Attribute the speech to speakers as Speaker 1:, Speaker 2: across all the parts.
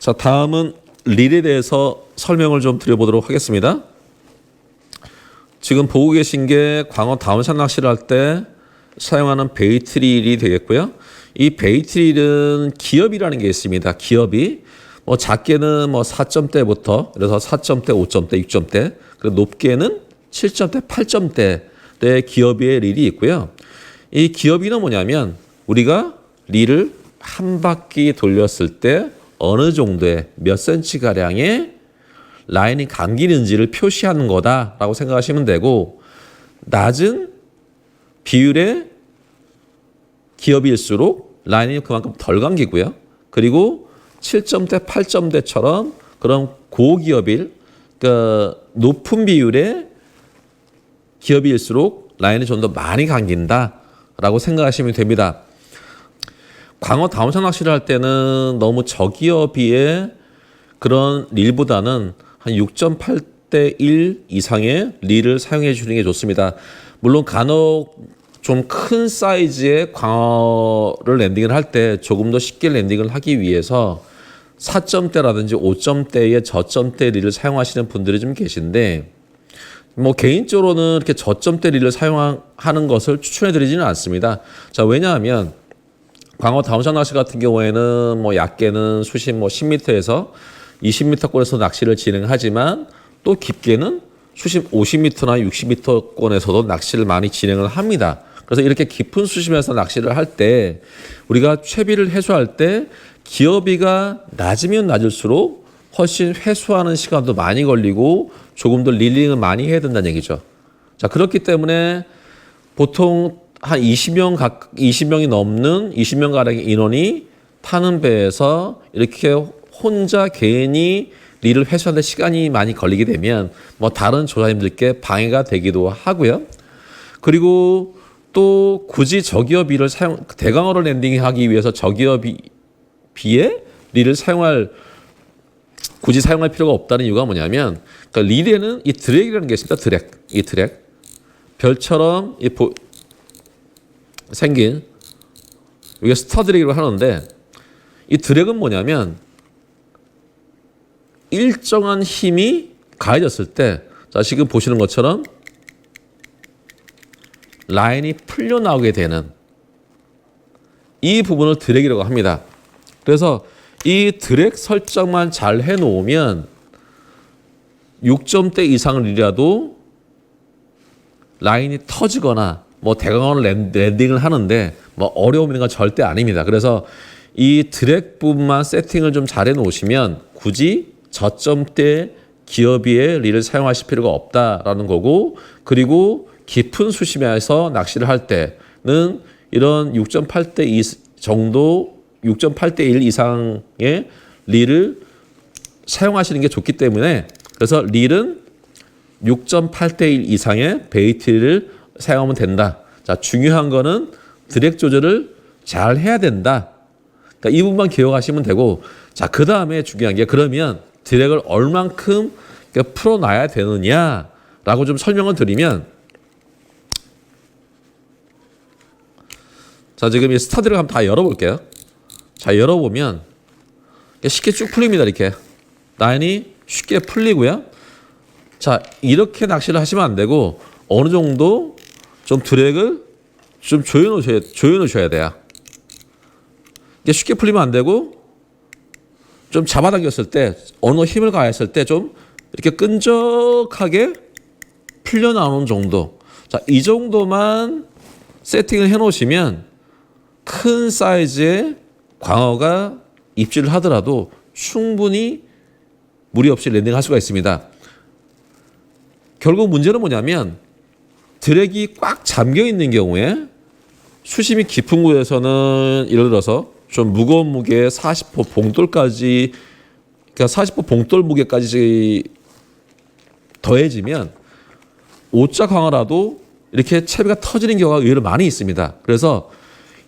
Speaker 1: 자, 다음은 릴에 대해서 설명을 좀 드려보도록 하겠습니다. 지금 보고 계신 게 광어 다운샷 낚시를 할 때 사용하는 베이트릴이 되겠고요. 이 베이트릴은 기업이라는 게 있습니다. 기업이 뭐 작게는 뭐 4점대부터 그래서 4점대, 5점대, 6점대 그리고 높게는 7점대, 8점대의 기업의 릴이 있고요. 이 기업이는 뭐냐면 우리가 릴을 한 바퀴 돌렸을 때 어느 정도의 몇 센치 가량의 라인이 감기는지를 표시하는 거다라고 생각하시면 되고 낮은 비율의 기업일수록 라인이 그만큼 덜 감기고요. 그리고 7점대, 8점대처럼 그런 고기업일, 그러니까 높은 비율의 기업일수록 라인이 좀 더 많이 감긴다라고 생각하시면 됩니다. 광어 다운샷 낚시를 할 때는 너무 저기업이의 그런 릴보다는 한 6.8대 1 이상의 릴을 사용해 주는 게 좋습니다. 물론 간혹 좀 큰 사이즈의 광어를 랜딩을 할 때 조금 더 쉽게 랜딩을 하기 위해서 4점대라든지 5점대의 저점대 릴을 사용하시는 분들이 좀 계신데 뭐 개인적으로는 이렇게 저점대 릴을 사용하는 것을 추천해 드리지는 않습니다. 자, 왜냐하면 광어 다운샷 낚시 같은 경우에는 뭐 얕게는 수심 뭐 10m에서 20m권에서 낚시를 진행하지만 또 깊게는 수심 50m나 60m권에서도 낚시를 많이 진행을 합니다. 그래서 이렇게 깊은 수심에서 낚시를 할 때 우리가 채비를 해소할 때 기어비가 낮으면 낮을수록 훨씬 회수하는 시간도 많이 걸리고 조금 더 릴링을 많이 해야 된다는 얘기죠. 자, 그렇기 때문에 보통 한 20명 각 20명이 넘는 20명 가량의 인원이 타는 배에서 이렇게 혼자 개인이 릴을 회수하는데 시간이 많이 걸리게 되면 뭐 다른 조사님들께 방해가 되기도 하고요. 그리고 또 굳이 저기어비를 사용 대강어를 랜딩하기 위해서 저기어비 비에 릴을 사용할 굳이 사용할 필요가 없다는 이유가 뭐냐면 그러니까 릴에는 이 드랙이라는 게 있습니다. 드랙 이 드랙 별처럼 이 보, 생긴 이게 스타 드랙이라고 하는데 이 드랙은 뭐냐면 일정한 힘이 가해졌을 때, 자, 지금 보시는 것처럼 라인이 풀려 나오게 되는 이 부분을 드랙이라고 합니다. 그래서 이 드랙 설정만 잘 해놓으면 6점대 이상이라도 라인이 터지거나 뭐 대강원을 랜딩을 하는데 뭐 어려움 있는 건 절대 아닙니다. 그래서 이 드랙 부분만 세팅을 좀 잘 해 놓으시면 굳이 저점대 기어비의 릴을 사용하실 필요가 없다라는 거고 그리고 깊은 수심에서 낚시를 할 때는 이런 6.8대 2 정도 6.8대 1 이상의 릴을 사용하시는 게 좋기 때문에 그래서 릴은 6.8대 1 이상의 베이트를 사용하면 된다. 자, 중요한 거는 드랙 조절을 잘 해야 된다. 그러니까 이 부분만 기억하시면 되고 자, 그 다음에 중요한 게 그러면 드랙을 얼만큼 그러니까 풀어놔야 되느냐라고 좀 설명을 드리면 자 지금 이 스타드를 한번 다 열어볼게요. 자 열어보면 쉽게 쭉 풀립니다 이렇게 라인이 쉽게 풀리고요. 자 이렇게 낚시를 하시면 안 되고 어느 정도 좀 드랙을 좀 조여놓으셔야 조여놓으셔야 돼요. 이게 쉽게 풀리면 안 되고 좀 잡아당겼을 때 어느 힘을 가했을 때 좀 이렇게 끈적하게 풀려 나오는 정도. 자, 이 정도만 세팅을 해 놓으시면 큰 사이즈의 광어가 입질을 하더라도 충분히 무리 없이 랜딩할 수가 있습니다. 결국 문제는 뭐냐면 드랙이 꽉 잠겨 있는 경우에 수심이 깊은 곳에서는 예를 들어서 좀 무거운 무게 40호 봉돌까지 그러니까 40호 봉돌 무게까지 더해지면 오자 강화라도 이렇게 채비가 터지는 경우가 의외로 많이 있습니다. 그래서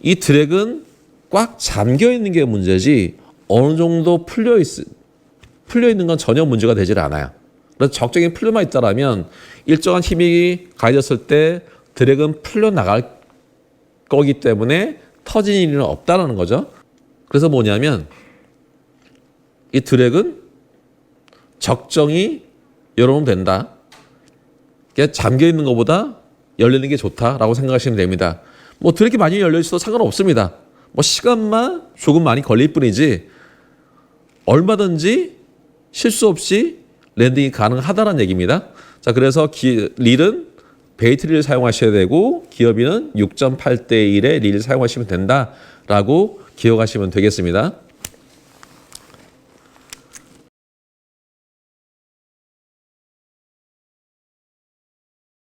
Speaker 1: 이 드랙은 꽉 잠겨 있는 게 문제지 어느 정도 풀려 있 풀려 있는 건 전혀 문제가 되질 않아요. 적정히 풀려만 있다라면 일정한 힘이 가해졌을 때 드랙은 풀려 나갈 거기 때문에 터진 일은 없다라는 거죠. 그래서 뭐냐면 이 드랙은 적정히 열어놓으면 된다. 그러니까 잠겨 있는 것보다 열리는 게 좋다라고 생각하시면 됩니다. 뭐 드랙이 많이 열려 있어도 상관없습니다. 뭐 시간만 조금 많이 걸릴 뿐이지 얼마든지 실수 없이 랜딩이 가능하다는 얘기입니다. 자, 그래서 기, 릴은 베이트리를 사용하셔야 되고 기어비는 6.8대 1의 릴을 사용하시면 된다라고 기억하시면 되겠습니다.